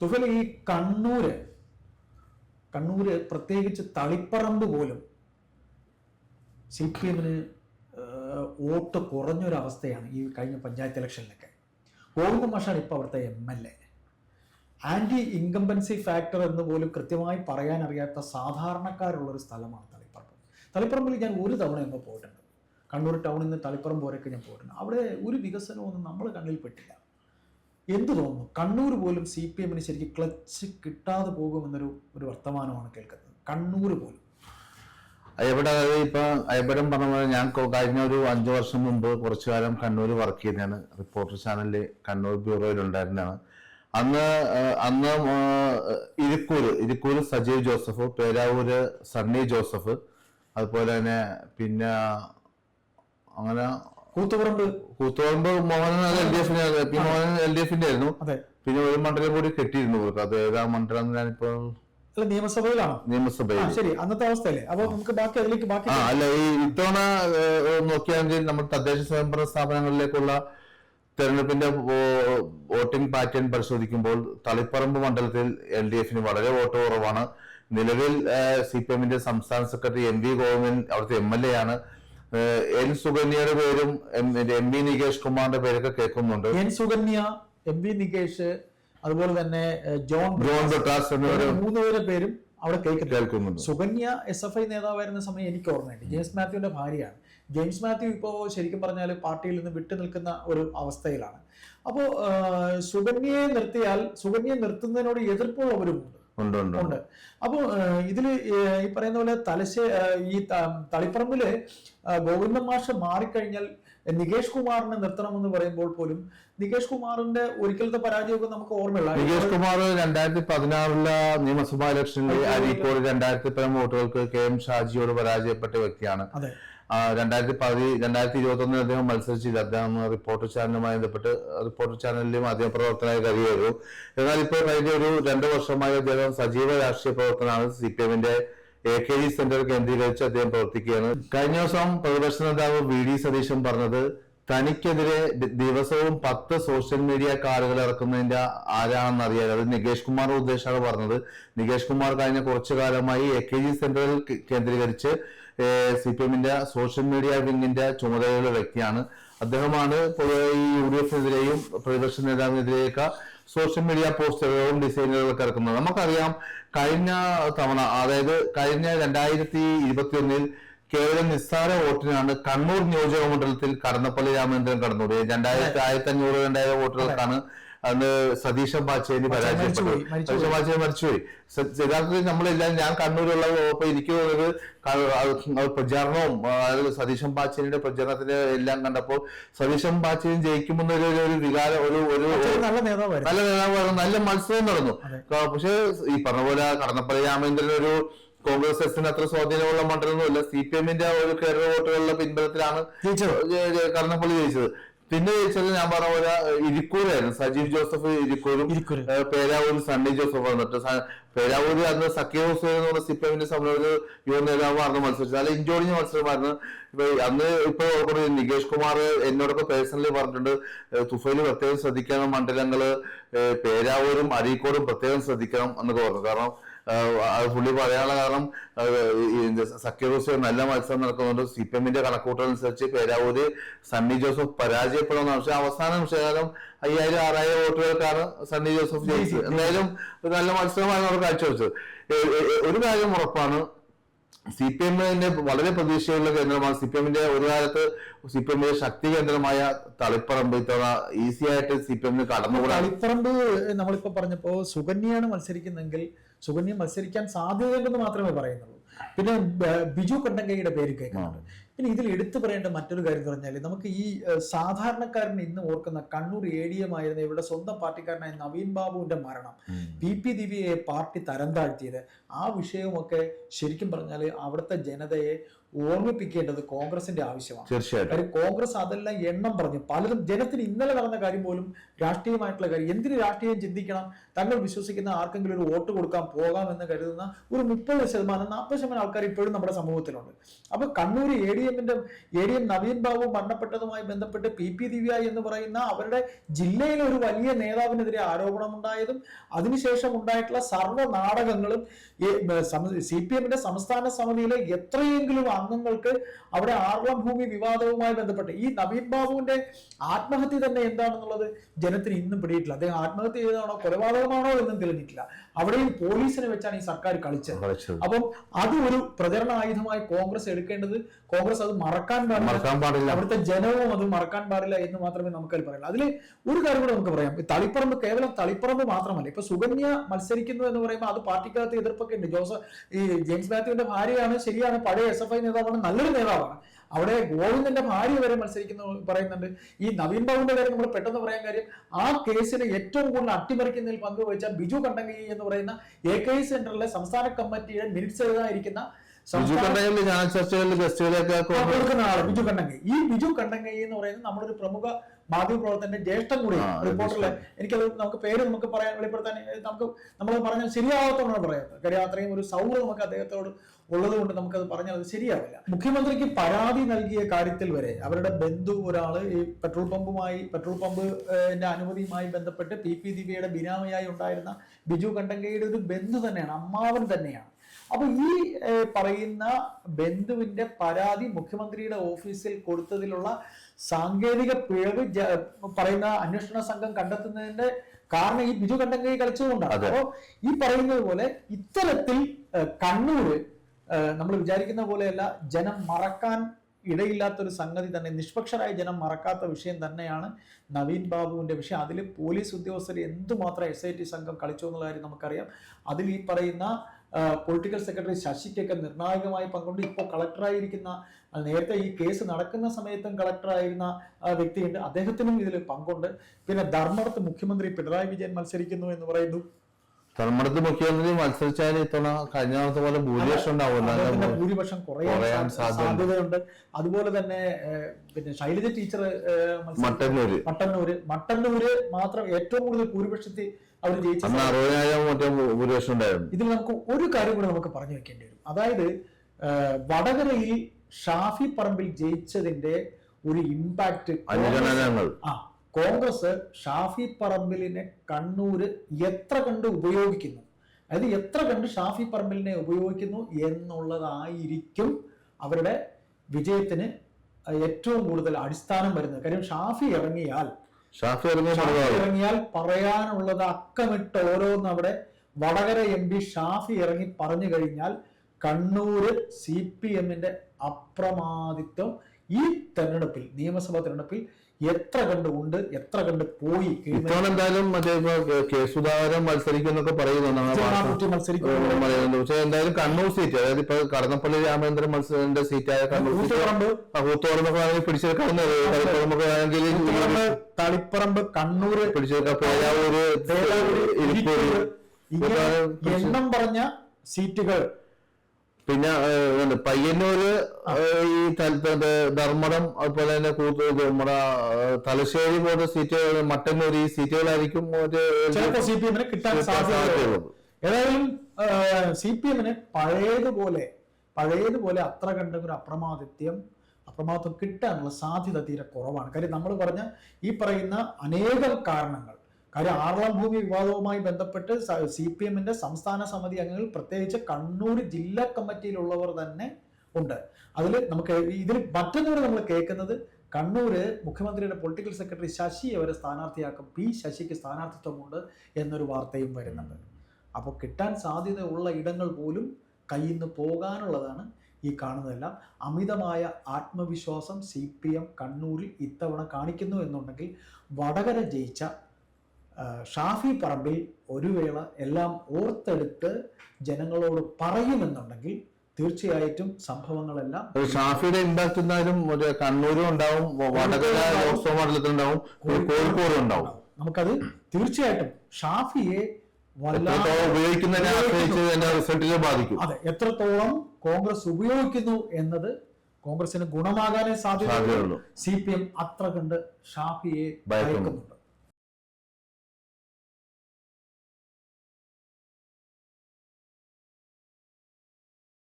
തുഫൽ ഈ കണ്ണൂര് കണ്ണൂര് പ്രത്യേകിച്ച് തളിപ്പറമ്പ് പോലും സി പി എമ്മിന് വോട്ട് കുറഞ്ഞൊരവസ്ഥയാണ് ഈ കഴിഞ്ഞ പഞ്ചായത്ത് ഇലക്ഷനിലൊക്കെ. ഗോവിന്ദ ഇപ്പോൾ അവിടുത്തെ M L A. Anti incumbency factor എന്ന് പോലും കൃത്യമായി പറയാൻ അറിയാത്ത സാധാരണക്കാരുള്ളൊരു സ്ഥലമാണ് തളിപ്പറമ്പ്. തളിപ്പറമ്പിൽ ഞാൻ ഒരു തവണ എങ്ങോ പോയിട്ടുണ്ട്. കണ്ണൂർ ടൗണിൽ നിന്ന് തളിപ്പറമ്പ് വരെയൊക്കെ ഞാൻ പോയിട്ടുണ്ട്. അവിടെ ഒരു വികസനമൊന്നും നമ്മൾ കണ്ണിൽ പെട്ടില്ല. എന്തു തോന്നുന്നു? കണ്ണൂർ പോലും സി പി എമ്മിന് ശരിക്കും ക്ലച്ച് കിട്ടാതെ പോകുമെന്നൊരു ഒരു വർത്തമാനമാണ് കേൾക്കുന്നത്. കണ്ണൂർ പോലും. എവിടെ ഇപ്പൊ അയ്യപ്പടം പറഞ്ഞ പോലെ ഞാൻ കഴിഞ്ഞ ഒരു അഞ്ചു വർഷം മുമ്പ് കുറച്ചു കാലം കണ്ണൂർ വർക്ക് ചെയ്തതാണ്. റിപ്പോർട്ടർ ചാനലിൽ കണ്ണൂർ ബ്യൂറോയിൽ ഉണ്ടായിരുന്നതാണ്. അന്ന് അന്ന് ഇരിക്കൂർ ഇരിക്കൂര് സജീവ് ജോസഫ് പേരാവൂര് സണ്ണി ജോസഫ് അതുപോലെ തന്നെ പിന്നെ അങ്ങനെ കൂത്തുപറമ്പ്. കൂത്തുപറമ്പ് മോഹനൻ അത് എൽ ഡി എഫിന്റെ പി മോഹനൻ എൽ ഡി എഫിന്റെ ആയിരുന്നു. അതെ. പിന്നെ ഒരു മണ്ഡലം കൂടി കെട്ടിയിരുന്നു അത് ഏതാ മണ്ഡലം ഞാനിപ്പോ അല്ല നിയമസഭയിലാണോ? നിയമസഭയിൽ ശരി. അന്നത്തെ അവസ്ഥയല്ലേ. അപ്പൊ നമുക്ക് ബാക്കി അതിലേക്ക് ബാക്കി ആ അല്ല ഈ ഇത്തവണ നോക്കിയാണെങ്കിൽ നമ്മൾ തദ്ദേശ സ്വയംഭരണ സ്ഥാപനങ്ങളിലേക്കുള്ള തെരഞ്ഞെടുപ്പിന്റെ വോട്ടിംഗ് പാറ്റേൺ പരിശോധിക്കുമ്പോൾ തളിപ്പറമ്പ് മണ്ഡലത്തിൽ എൽ ഡി എഫിന് വളരെ വോട്ട് കുറവാണ്. നിലവിൽ സി പി എമ്മിന്റെ സംസ്ഥാന സെക്രട്ടറി എം വി ഗോവിന്ദൻ അവിടുത്തെ എം എൽ എ ആണ്. എൻ സുകന്യയുടെ പേരും എം വി നികേഷ് കുമാറിന്റെ പേരൊക്കെ കേൾക്കുന്നുണ്ട്. N Sukanya M V Nikesh അതുപോലെ തന്നെ ജോൺ ജോൺ പ്രകാശ് എന്നിവര് മൂന്നുപേരെ പേരും അവിടെ കേൾക്കുന്നുണ്ട്. കേൾക്കുന്നുണ്ട്. സുകന്യ എസ് എഫ് ഐ നേതാവായിരുന്ന സമയം എനിക്ക് ഓർമ്മയുണ്ട്. ജെയിംസ് മാത്യുവിന്റെ ഭാര്യയാണ്. ജെയിംസ് മാത്യു ഇപ്പോൾ ശരിക്കും പറഞ്ഞാൽ പാർട്ടിയിൽ നിന്ന് വിട്ടു നിൽക്കുന്ന ഒരു അവസ്ഥയിലാണ്. അപ്പോൾ സുകന്യയെ നിർത്തിയാൽ സുകന്യയെ നിർത്തുന്നതിനോട് എതിർപ്പുള്ളവരുമുണ്ട് ഉണ്ട് അപ്പോൾ ഇതിൽ ഈ പറയുന്ന പോലെ തലശ്ശേ ഈ തളിപ്പറമ്പിൽ ഗോവിന്ദ മാഷ് മാറിക്കഴിഞ്ഞാൽ നികേഷ് കുമാറിനെ നിർത്തണമെന്ന് പറയുമ്പോൾ പോലും നികേഷ് കുമാറിന്റെ ഒരിക്കലത്തെ പരാജയമൊക്കെ നമുക്ക് ഓർമ്മയില്ല നികേഷ് കുമാർ രണ്ടായിരത്തി പതിനാറിലെ നിയമസഭാ ഇലക്ഷനിൽ അരീക്കോട് രണ്ടായിരത്തി പതിനാറ് വോട്ടുകൾക്ക് കെ എം ഷാജിയോട് പരാജയപ്പെട്ട വ്യക്തിയാണ്. അതെ. രണ്ടായിരത്തി പതി രണ്ടായിരത്തി ഇരുപത്തി ഒന്നിൽ അദ്ദേഹം മത്സരിച്ചില്ല അദ്ദേഹം റിപ്പോർട്ടർ ചാനലുമായി ബന്ധപ്പെട്ട് റിപ്പോർട്ടർ ചാനലിലെ മാധ്യമ പ്രവർത്തനമായി കഴിയുള്ളൂ എന്നാൽ ഇപ്പോൾ കഴിഞ്ഞ ഒരു രണ്ടു വർഷമായി അദ്ദേഹം സജീവ രാഷ്ട്രീയ പ്രവർത്തനമാണ് സി പി എമ്മിന്റെ എ കെ ജി സെന്റർ കേന്ദ്രീകരിച്ച് അദ്ദേഹം പ്രവർത്തിക്കുകയാണ്. കഴിഞ്ഞ ദിവസം പ്രതിപക്ഷ നേതാവ് വി ഡി സതീശൻ പറഞ്ഞത് തനിക്കെതിരെ ദിവസവും പത്ത് സോഷ്യൽ മീഡിയ കാറുകൾ ഇറക്കുന്നതിന്റെ ആരാണെന്ന് അറിയാൻ അത് നികേഷ് കുമാർ ഉദ്ദേശമാണ് പറഞ്ഞത്. നികേഷ് കുമാർ കഴിഞ്ഞ കുറച്ചു കാലമായി എ കെ ജി സെന്ററിൽ കേന്ദ്രീകരിച്ച് സി പി എമ്മിന്റെ സോഷ്യൽ മീഡിയ വിങ്ങിന്റെ ചുമതലയുള്ള വ്യക്തിയാണ്. അദ്ദേഹമാണ് പൊതുവെ ഈ യു ഡി എഫിനെതിരെയും പ്രതിപക്ഷ നേതാവിനെതിരെയൊക്കെ സോഷ്യൽ മീഡിയ പോസ്റ്ററുകളും ഡിസൈനുകളൊക്കെ ഇറക്കുന്നത്. നമുക്കറിയാം കഴിഞ്ഞ തവണ അതായത് കഴിഞ്ഞ രണ്ടായിരത്തി ഇരുപത്തി ഒന്നിൽ കേവലം നിസ്സാര വോട്ടിനാണ് കണ്ണൂർ നിയോജക മണ്ഡലത്തിൽ കടന്നപ്പള്ളി രാമചന്ദ്രൻ കടന്നു രണ്ടായിരത്തി ആയിരത്തി അഞ്ഞൂറ് രണ്ടായിരം വോട്ടുകൾക്കാണ് അന്ന് സതീശൻ പാച്ചേനി പരാജയപ്പെട്ടു. സതീശൻ പാച്ചേരി മരിച്ചുപോയി. യഥാർത്ഥത്തിൽ നമ്മളെല്ലാം ഞാൻ കണ്ണൂരുള്ള ഇപ്പൊ എനിക്ക് തോന്നുന്നത് പ്രചാരണവും അതായത് സതീശൻ പാച്ചേനിയുടെ പ്രചരണത്തിന്റെ എല്ലാം കണ്ടപ്പോൾ സതീശൻ പാച്ചേനി ജയിക്കുമെന്നൊരു ഒരു- വികാരം ഒരു ഒരു നല്ല നേതാവായിരുന്നു. നല്ല നല്ല മത്സരം നടന്നു. പക്ഷെ ഈ പറഞ്ഞ പോലെ കടന്നപ്പള്ളി രാമേന്ദ്രൻ ഒരു കോൺഗ്രസ് എസിന് അത്ര സ്വാധീനമുള്ള മണ്ഡലമൊന്നുമില്ല. സി പി എമ്മിന്റെ ഒരു കേരള വോട്ടുകളുടെ പിൻബലത്തിലാണ് കടന്നപ്പള്ളി ജയിച്ചത്. പിന്നെ ചോദിച്ചത് ഞാൻ പറഞ്ഞ പോലെ ഇരിക്കൂരായിരുന്നു. സജീവ് ജോസഫ് ഇരിക്കൂരും. പേരാവൂർ സണ്ണി ജോസഫ് വന്നിട്ട്. പേരാവൂര് അന്ന് സഖ്യ ഹുസൈൻ എന്ന് പറഞ്ഞ സിപ്പിന്റെ സമരത്തിൽ യുവ നേതാവായിരുന്നു മത്സരിച്ചത്. അല്ല ഇഞ്ചോടിഞ്ഞ മത്സരമായിരുന്നു. ഇപ്പൊ അന്ന് ഇപ്പൊ ഓർക്കുന്നത് നികേഷ് കുമാർ എന്നോടൊക്കെ പേഴ്സണലി പറഞ്ഞിട്ടുണ്ട്. തുഫയിൽ പ്രത്യേകം ശ്രദ്ധിക്കണം മണ്ഡലങ്ങൾ പേരാവൂരും അരീക്കോടും പ്രത്യേകം ശ്രദ്ധിക്കണം എന്നൊക്കെ പറഞ്ഞു. കാരണം അത് പുള്ളി പറയാനുള്ള കാരണം ഏഹ് സഖ്യ ഹുസൈൻ നല്ല മത്സരം നടക്കുന്നുണ്ട്. സി പി എമ്മിന്റെ കണക്കൂട്ടനുസരിച്ച് പേരാവൂര് സണ്ണി ജോസഫ് പരാജയപ്പെടുന്ന പക്ഷെ അവസാന നിമിഷകാലം അയ്യായിരം ആറായിരം വോട്ടുകൾക്കാണ് സണ്ണി ജോസഫ് ജയിച്ചത്. എന്തായാലും ഒരു നല്ല മത്സരമാണ് അവർ കാഴ്ചവെച്ചത്. ഒരു കാര്യം ഉറപ്പാണ്. സി പി എമ്മിന്റെ വളരെ പ്രതീക്ഷയുള്ള കേന്ദ്രമാണ് സി പി എമ്മിന്റെ ഒരു കാലത്ത് സി പി എമ്മിന്റെ ശക്തി കേന്ദ്രമായ തളിപ്പറമ്പ് ഇത്തവണ ഈസി ആയിട്ട് സി പി എമ്മിന് കടന്നുകൂടാ തളിപ്പറമ്പ് നമ്മളിപ്പോ പറഞ്ഞപ്പോ സുകന്യാണ് മത്സരിക്കുന്നെങ്കിൽ സുകന്യ മത്സരിക്കാൻ സാധ്യതയുണ്ടെന്ന് മാത്രമേ പറയുന്നുള്ളൂ. പിന്നെ ബിജു കണ്ടങ്കയുടെ പേര് കേൾക്കുന്നുണ്ട്. പിന്നെ ഇതിൽ എടുത്തു പറയേണ്ട മറ്റൊരു കാര്യം എന്ന് പറഞ്ഞാൽ നമുക്ക് ഈ സാധാരണക്കാരൻ സാധാരണക്കാരന് ഇന്ന് ഓർക്കുന്ന കണ്ണൂർ എ ഡി എം ആയിരുന്ന ഇവരുടെ സ്വന്തം പാർട്ടിക്കാരനായ നവീൻ ബാബുവിന്റെ മരണം പി പി ദിവ്യയെ പാർട്ടി തരം താഴ്ത്തിയത് ആ വിഷയമൊക്കെ ശരിക്കും പറഞ്ഞാൽ അവിടുത്തെ ജനതയെ ഓർമ്മിപ്പിക്കേണ്ടത് കോൺഗ്രസിന്റെ ആവശ്യമാണ്. തീർച്ചയായിട്ടും. കോൺഗ്രസ് അതെല്ലാം എണ്ണം പറഞ്ഞു. പലതും ജനത്തിന് ഇന്നലെ നടന്ന കാര്യം പോലും രാഷ്ട്രീയമായിട്ടുള്ള കാര്യം എന്തിന് രാഷ്ട്രീയം ചിന്തിക്കണം? തങ്ങൾ വിശ്വസിക്കുന്ന ആർക്കെങ്കിലും ഒരു വോട്ട് കൊടുക്കാൻ പോകാം എന്ന് കരുതുന്ന ഒരു മുപ്പത് ശതമാനം നാൽപ്പത് ശതമാനം ആൾക്കാർ ഇപ്പോഴും നമ്മുടെ സമൂഹത്തിലുണ്ട്. അപ്പൊ കണ്ണൂർ എ ഡി എമ്മിന്റെ A D M Naveen Babu മരണപ്പെട്ടതുമായി ബന്ധപ്പെട്ട് പി പി ദിവ്യ എന്ന് പറയുന്ന അവരുടെ ജില്ലയിലെ ഒരു വലിയ നേതാവിനെതിരെ ആരോപണമുണ്ടായതും അതിനുശേഷം ഉണ്ടായിട്ടുള്ള സർവ നാടകങ്ങളും സി പി എമ്മിന്റെ സംസ്ഥാന സമിതിയിലെ എത്രയെങ്കിലും അംഗങ്ങൾക്ക് അവിടെ ആർളം ഭൂമി വിവാദവുമായി ബന്ധപ്പെട്ട്. ഈ നവീൻ ബാബുവിന്റെ ആത്മഹത്യ തന്നെ എന്താണെന്നുള്ളത് ജനത്തിന് ഇന്നും പിടിയിട്ടില്ല. അദ്ദേഹം ആത്മഹത്യ ചെയ്തതാണോ കൊലപാതകമാണോ എന്നും തെളിഞ്ഞിട്ടില്ല. അവിടെയും പോലീസിനെ വെച്ചാണ് ഈ സർക്കാർ കളിച്ചത്. അപ്പം അത് ഒരു പ്രചരണ ആയുധമായി കോൺഗ്രസ് എടുക്കേണ്ടത് കോൺഗ്രസ് അത് മറക്കാൻ പാടില്ല. അവിടുത്തെ ജനവും അത് മറക്കാൻ പാടില്ല എന്ന് മാത്രമേ നമുക്ക് അതിൽ പറയാനുള്ളൂ. അതിൽ ഒരു കാര്യം കൂടെ നമുക്ക് പറയാം. തളിപ്പറമ്പ് കേവലം തളിപ്പറമ്പ് മാത്രമല്ല ഇപ്പൊ സുകന്യ മത്സരിക്കുന്നു എന്ന് പറയുമ്പോൾ അത് പാർട്ടിക്കകത്ത് എതിർപ്പൊക്കെ ഉണ്ട്. ജോസഫ് ഈ ജെയിംസ് മാത്യുവിന്റെ ഭാര്യയാണ് ശരിയാണ് പഴയ എസ് എഫ് ഐ നേതാവാണ് നല്ലൊരു നേതാവാണ്. അവിടെ ഗോവിന്ദന്റെ ഭാര്യ വരെ മത്സരിക്കുന്നു പറയുന്നുണ്ട്. ഈ നവീൻ ബാബുവിന്റെ കാര്യം നമ്മൾ പെട്ടെന്ന് പറയാൻ കാര്യം ആ കേസിനെ ഏറ്റവും കൂടുതൽ അട്ടിമറിക്കുന്നതിൽ പങ്കുവച്ച ബിജു കണ്ടങ്കി എന്ന് പറയുന്ന എ കെ സെന്ററിലെ സംസ്ഥാന കമ്മിറ്റിയുടെ മിനിറ്റ്സ് എഴുതാതിരിക്കുന്ന ബിജു സംസ്ഥാന ചർച്ചകളിൽ ഗസ്റ്റുകളെയൊക്കെ കൊടുക്കുന്ന ആൾ ബിജു കണ്ടങ്കൈ ഈ ബിജു കണ്ടങ്കൈ എന്ന് പറയുന്നത് നമ്മുടെ ഒരു പ്രമുഖ മാധ്യമ പ്രവർത്തകന്റെ ജ്യേഷ്ഠം കൂടി ആ, അതെ, റിപ്പോർട്ടറിലെ എനിക്കത് നമുക്ക് പേര് നമുക്ക് പറയാൻ വെളിപ്പെടുത്താൻ നമുക്ക് നമ്മൾ പറഞ്ഞാൽ ശരിയാവാത്തതാണ് പറയാത്തത് കാര്യം അത്രയും ഒരു സൗഹൃദം നമുക്ക് അദ്ദേഹത്തോട് ഉള്ളത് കൊണ്ട് നമുക്കത് പറഞ്ഞാൽ അത് ശരിയാവില്ല. മുഖ്യമന്ത്രിക്ക് പരാതി നൽകിയ കാര്യത്തിൽ വരെ അവരുടെ ബന്ധു ഒരാൾ ഈ പെട്രോൾ പമ്പുമായി പെട്രോൾ പമ്പിന്റെ അനുമതിയുമായി ബന്ധപ്പെട്ട് പി പി ദിവ്യയുടെ ബിനാമിയായി ഉണ്ടായിരുന്ന ബിജു കണ്ടങ്കയുടെ ഒരു ബന്ധു തന്നെയാണ് അമ്മാവൻ തന്നെയാണ്. അപ്പൊ ഈ പറയുന്ന ബന്ധുവിന്റെ പരാതി മുഖ്യമന്ത്രിയുടെ ഓഫീസിൽ കൊടുത്തതിലുള്ള സാങ്കേതിക പിഴവ് പറയുന്ന അന്വേഷണ സംഘം കണ്ടെത്തുന്നതിന്റെ കാരണം ഈ ബിജു കണ്ടങ്കൈ കളിച്ചതുകൊണ്ടാണ്. അപ്പോ ഈ പറയുന്നത് പോലെ ഇത്തരത്തിൽ കണ്ണൂര് നമ്മൾ വിചാരിക്കുന്ന പോലെയല്ല ജനം മറക്കാൻ ഇടയില്ലാത്തൊരു സംഗതി തന്നെ നിഷ്പക്ഷരായ ജനം മറക്കാത്ത വിഷയം തന്നെയാണ് നവീൻ ബാബുവിന്റെ വിഷയം. അതിൽ പോലീസ് ഉദ്യോഗസ്ഥർ എന്തുമാത്രം എസ് ഐ ടി സംഘം കളിച്ചു എന്നുള്ള കാര്യം നമുക്കറിയാം. അതിൽ ഈ പറയുന്ന പൊളിറ്റിക്കൽ സെക്രട്ടറി ശശിക്കൊക്കെ നിർണായകമായി പങ്കുണ്ട്. ഇപ്പോൾ കളക്ടറായിരിക്കുന്ന നേരത്തെ ഈ കേസ് നടക്കുന്ന സമയത്തും കളക്ടറായിരുന്ന വ്യക്തിയുണ്ട്. അദ്ദേഹത്തിനും ഇതിൽ പങ്കുണ്ട്. പിന്നെ ധർമ്മടത്ത് മുഖ്യമന്ത്രി പിണറായി വിജയൻ മത്സരിക്കുന്നു എന്ന് പറയുന്നു. ധർമ്മടത്ത് മുഖ്യമന്ത്രി മത്സരിച്ചാൽ ഇത്തവണ കഴിഞ്ഞ തവണത്തെ പോലെ ഭൂരിപക്ഷം ഉണ്ടാവില്ല. ഭൂരിപക്ഷം കുറയാൻ സാധ്യതയുണ്ട്. അതുപോലെ തന്നെ പിന്നെ ശൈലജ ടീച്ചർ മട്ടന്നൂര്. മട്ടന്നൂര്. മട്ടന്നൂര് മാത്രം ഏറ്റവും കൂടുതൽ ഭൂരിപക്ഷത്തിൽ അവർ ജയിച്ചു ഭൂരിപക്ഷം ഉണ്ടായിരുന്നു. ഇതിൽ നമുക്ക് ഒരു കാര്യം കൂടെ നമുക്ക് പറഞ്ഞു വെക്കേണ്ടി വരും. അതായത് വടകരയിൽ ഷാഫി പറമ്പിൽ ജയിച്ചതിന്റെ ഒരു ഇമ്പാക്ട് ആ കോൺഗ്രസ് ഷാഫി പറമ്പിലിനെ കണ്ണൂര് എത്ര കണ്ട് ഉപയോഗിക്കുന്നു? അതായത് എത്ര കണ്ട് ഷാഫി പറമ്പിലിനെ ഉപയോഗിക്കുന്നു എന്നുള്ളതായിരിക്കും അവരുടെ വിജയത്തിന് ഏറ്റവും കൂടുതൽ അടിസ്ഥാനം വരുന്നത്. കാര്യം ഷാഫി ഇറങ്ങിയാൽ ഷാഫി ഇറങ്ങിയാൽ പറയാനുള്ളത് അക്കമിട്ട് ഓരോന്ന് അവിടെ വടകര എം പി ഷാഫി ഇറങ്ങി പറഞ്ഞു കഴിഞ്ഞാൽ കണ്ണൂര് സി പി എമ്മിന്റെ അപ്രമാദിത്വം ഈ തെരഞ്ഞെടുപ്പിൽ നിയമസഭാ തെരഞ്ഞെടുപ്പിൽ എത്ര കണ്ട് ഉണ്ട് എത്ര കണ്ട് പോയി ഇത്തവണ എന്തായാലും മറ്റേ കെ- സുധാകരൻ മത്സരിക്കും എന്നൊക്കെ പറയുന്നു നമ്മുടെ പാർട്ടി കുറ്റി മത്സരിക്കുന്നു പറയുന്നുണ്ട് പക്ഷെ എന്തായാലും കണ്ണൂർ സീറ്റ് അതായത് ഇപ്പൊ കടന്നപ്പള്ളി രാമേന്ദ്രൻ മത്സരന്റെ സീറ്റായ കണ്ണൂർ കൂത്തോറമ്പൊക്കെ വേണമെങ്കിൽ പിടിച്ചെടുക്കാവുന്നത് കളിപ്പുറമ്പൊക്കെ വേണമെങ്കിൽ തളിപ്പറമ്പ് കണ്ണൂർ പിടിച്ചെടുക്കാൻ പേരാവൂര് ഇരിക്കൂര് എണ്ണം പറഞ്ഞ സീറ്റുകൾ പിന്നെ പയ്യന്നൂര് ഈ ധർമ്മടം അതുപോലെ തന്നെ കൂത്ത് ഇത് നമ്മുടെ തലശ്ശേരി പോലത്തെ സീറ്റുകൾ മട്ടന്നൂർ ഈ സീറ്റുകളായിരിക്കും ഒരു ചിലപ്പോ സി പി എമ്മിന് കിട്ടാൻ സാധ്യതയുള്ളത് ഏതായാലും സി പി എമ്മിന് പഴയതുപോലെ പഴയതുപോലെ അത്ര കണ്ട ഒരു അപ്രമാദിത്യം അപ്രമാദിത്വം കിട്ടാനുള്ള സാധ്യത തീരെ കുറവാണ്. കാര്യം നമ്മൾ പറഞ്ഞ ഈ പറയുന്ന അനേകം കാരണങ്ങൾ കാര്യം ആറളം ഭൂമി വിവാദവുമായി ബന്ധപ്പെട്ട് സി പി എമ്മിന്റെ സംസ്ഥാന സമിതി അംഗങ്ങൾ പ്രത്യേകിച്ച് കണ്ണൂർ ജില്ലാ കമ്മിറ്റിയിലുള്ളവർ തന്നെ ഉണ്ട്. അതിൽ നമുക്ക് ഇതിൽ മറ്റൊന്നുകൂടെ നമ്മൾ കേൾക്കുന്നത് കണ്ണൂര് മുഖ്യമന്ത്രിയുടെ പൊളിറ്റിക്കൽ സെക്രട്ടറി ശശി അവരെ സ്ഥാനാർത്ഥിയാക്കും. പി ശശിക്ക് സ്ഥാനാർത്ഥിത്വമുണ്ട് എന്നൊരു വാർത്തയും വരുന്നുണ്ട്. അപ്പോൾ കിട്ടാൻ സാധ്യതയുള്ള ഇടങ്ങൾ പോലും കയ്യിൽ നിന്ന് പോകാനുള്ളതാണ് ഈ കാണുന്നതെല്ലാം. അമിതമായ ആത്മവിശ്വാസം സി പി എം കണ്ണൂരിൽ ഇത്തവണ കാണിക്കുന്നു എന്നുണ്ടെങ്കിൽ വടകര ജയിച്ച ഷാഫി പറമ്പിൽ ഒരു വേള എല്ലാം ഓർത്തെടുത്ത് ജനങ്ങളോട് പറയുമെന്നുണ്ടെങ്കിൽ തീർച്ചയായിട്ടും സംഭവങ്ങളെല്ലാം ഷാഫിയുടെ ഇമ്പാക്ട് എന്തായാലും ഒരു കണ്ണൂരും ഉണ്ടാവും വടകര ലോക്സഭാ മണ്ഡലത്തിലുണ്ടാവും കോഴിക്കോടും ഉണ്ടാവും. നമുക്കത് തീർച്ചയായിട്ടും ഷാഫിയെ റിസൾട്ടിനെ ബാധിക്കും. അതെ എത്രത്തോളം കോൺഗ്രസ് ഉപയോഗിക്കുന്നു എന്നത് കോൺഗ്രസിന് ഗുണമാകാനേ സാധ്യതയുള്ളൂ. സി പി എം അത്ര കണ്ട് ഷാഫിയെ ഭയക്കുന്നു. ഭയക്കുന്നുണ്ട്.